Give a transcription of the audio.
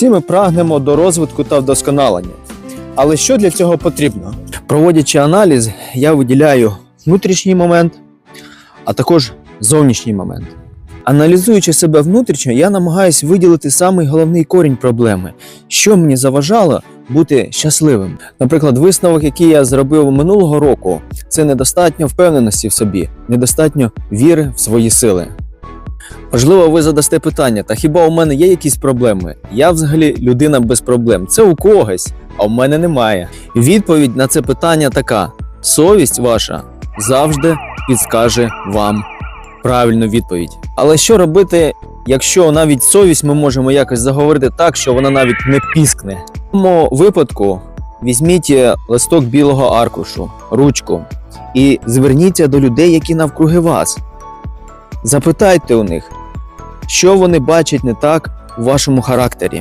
Всі ми прагнемо до розвитку та вдосконалення. Але що для цього потрібно? Проводячи аналіз, я виділяю внутрішній момент, а також зовнішній момент. Аналізуючи себе внутрішньо, я намагаюся виділити самий головний корінь проблеми, що мені заважало бути щасливим. Наприклад, висновок, який я зробив минулого року, це недостатньо впевненості в собі, недостатньо віри в свої сили. Можливо, ви задасте питання: та хіба у мене є якісь проблеми? Я взагалі людина без проблем. Це у когось, а у мене немає. Відповідь на це питання така: совість ваша завжди підскаже вам правильну відповідь. Але що робити, якщо навіть совість ми можемо якось заговорити так, що вона навіть не піскне? В цьому випадку візьміть е, листок білого аркушу, ручку і зверніться до людей, які навкруги вас. Запитайте у них, що вони бачать не так у вашому характері.